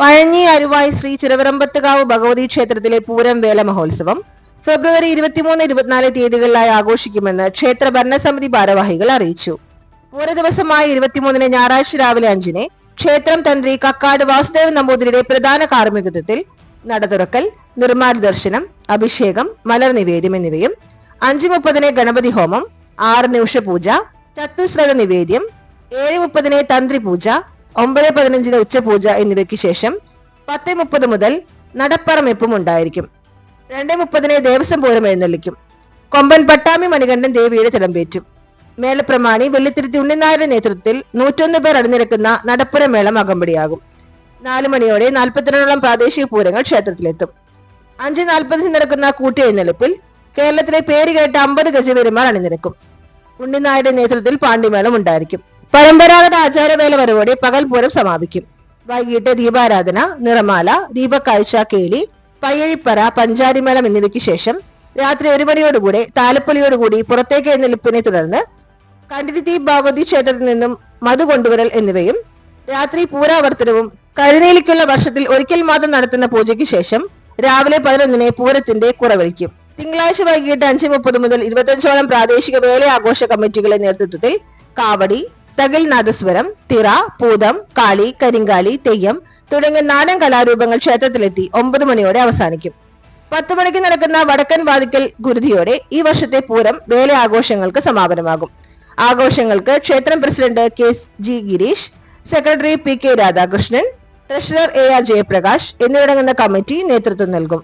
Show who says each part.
Speaker 1: പഴഞ്ഞി അരുവായി ശ്രീ ചിറവറമ്പത്തുകാവ് ഭഗവതി ക്ഷേത്രത്തിലെ പൂരം വേല മഹോത്സവം ഫെബ്രുവരി ഇരുപത്തിമൂന്ന് ഇരുപത്തിനാല് തീയതികളിലായി ആഘോഷിക്കുമെന്ന് ക്ഷേത്ര ഭരണസമിതി ഭാരവാഹികൾ അറിയിച്ചു. പൂര ദിവസമായ ഇരുപത്തിമൂന്നിന് ഞായറാഴ്ച രാവിലെ അഞ്ചിന് ക്ഷേത്രം തന്ത്രി കക്കാട് വാസുദേവൻ നമ്പൂതിരിയുടെ പ്രധാന കാർമ്മികത്വത്തിൽ നട തുറക്കൽ നിർമ്മാണ ദർശനം അഭിഷേകം മലർ നിവേദ്യം എന്നിവയും അഞ്ച് മുപ്പതിന് ഗണപതി ഹോമം ആറിന് ഉഷപൂജ ചത്തുശ്രത നിവേദ്യം ഏഴ് മുപ്പതിന് തന്ത്രി പൂജ ഒമ്പത് പതിനഞ്ചിന് ഉച്ചപൂജ എന്നിവയ്ക്ക് ശേഷം പത്ത് മുപ്പത് മുതൽ നടപ്പറമെപ്പും ഉണ്ടായിരിക്കും. രണ്ട് മുപ്പതിന് ദേവസ്വം പൂരം എഴുന്നള്ളിക്കും. കൊമ്പൻ പട്ടാമി മണികണ്ഠൻ ദേവിയുടെ തിടമ്പേറ്റും മേലപ്രമാണി വെള്ളിത്തിരുത്തി ഉണ്ണിനായരുടെ നേതൃത്വത്തിൽ നൂറ്റൊന്ന് പേർ അണിനിരക്കുന്ന നടപ്പുര മേളം അകമ്പടിയാകും. നാലു മണിയോടെ നാൽപ്പത്തിരണ്ടോളം പ്രാദേശിക പൂരങ്ങൾ ക്ഷേത്രത്തിലെത്തും. അഞ്ച് നാൽപ്പതിന് നടക്കുന്ന കൂട്ടിയെഴുന്നള്ളിപ്പിൽ കേരളത്തിലെ പേര് കേട്ട അമ്പത് ഗജവീരന്മാർ അണിനിരക്കും. ഉണ്ണിനായുടെ നേതൃത്വത്തിൽ പാണ്ഡിമേളം ഉണ്ടായിരിക്കും. പരമ്പരാഗത ആചാരവേല വരവോടെ പകൽ പൂരം സമാപിക്കും. വൈകിട്ട് ദീപാരാധന നിറമാല ദീപക്കാഴ്ച കേളി പയ്യഴിപ്പറ പഞ്ചാരിമേളം എന്നിവയ്ക്ക് ശേഷം രാത്രി ഒരു മണിയോടുകൂടെ താലപ്പൊലിയോടുകൂടി പുറത്തേക്ക് എഴുന്നള്ളിപ്പിനെ തുടർന്ന് കണ്ടിരുത്തി ഭാഗവതി ക്ഷേത്രത്തിൽ നിന്നും മധു കൊണ്ടുവരൽ എന്നിവയും രാത്രി പൂരാവർത്തനവും കരുനീലിക്കുള്ള വർഷത്തിൽ ഒരിക്കൽ മാത്രം നടത്തുന്ന പൂജയ്ക്ക് ശേഷം രാവിലെ പതിനൊന്നിന് പൂരത്തിന്റെ കുറവഴിക്കും. തിങ്കളാഴ്ച വൈകിട്ട് അഞ്ച് മുപ്പത് മുതൽ ഇരുപത്തഞ്ചോളം പ്രാദേശിക വേല ആഘോഷ കമ്മിറ്റികളുടെ നേതൃത്വത്തിൽ കാവടി തകിൽ നാദസ്വരം തിറ പൂതം കാളി കരിങ്കാളി തെയ്യം തുടങ്ങിയ നാടൻ കലാരൂപങ്ങൾ ക്ഷേത്രത്തിലെത്തി ഒമ്പത് മണിയോടെ അവസാനിക്കും. പത്ത് മണിക്ക് നടക്കുന്ന വടക്കൻ വാതിക്കൽ ഗുരുതിയോടെ ഈ വർഷത്തെ പൂരം വേല ആഘോഷങ്ങൾക്ക് സമാപനമാകും. ആഘോഷങ്ങൾക്ക് ക്ഷേത്രം president K G Girish secretary P K Radhakrishnan treasurer A R Jayaprakash എന്നിവരടങ്ങുന്ന കമ്മിറ്റി നേതൃത്വം നൽകും.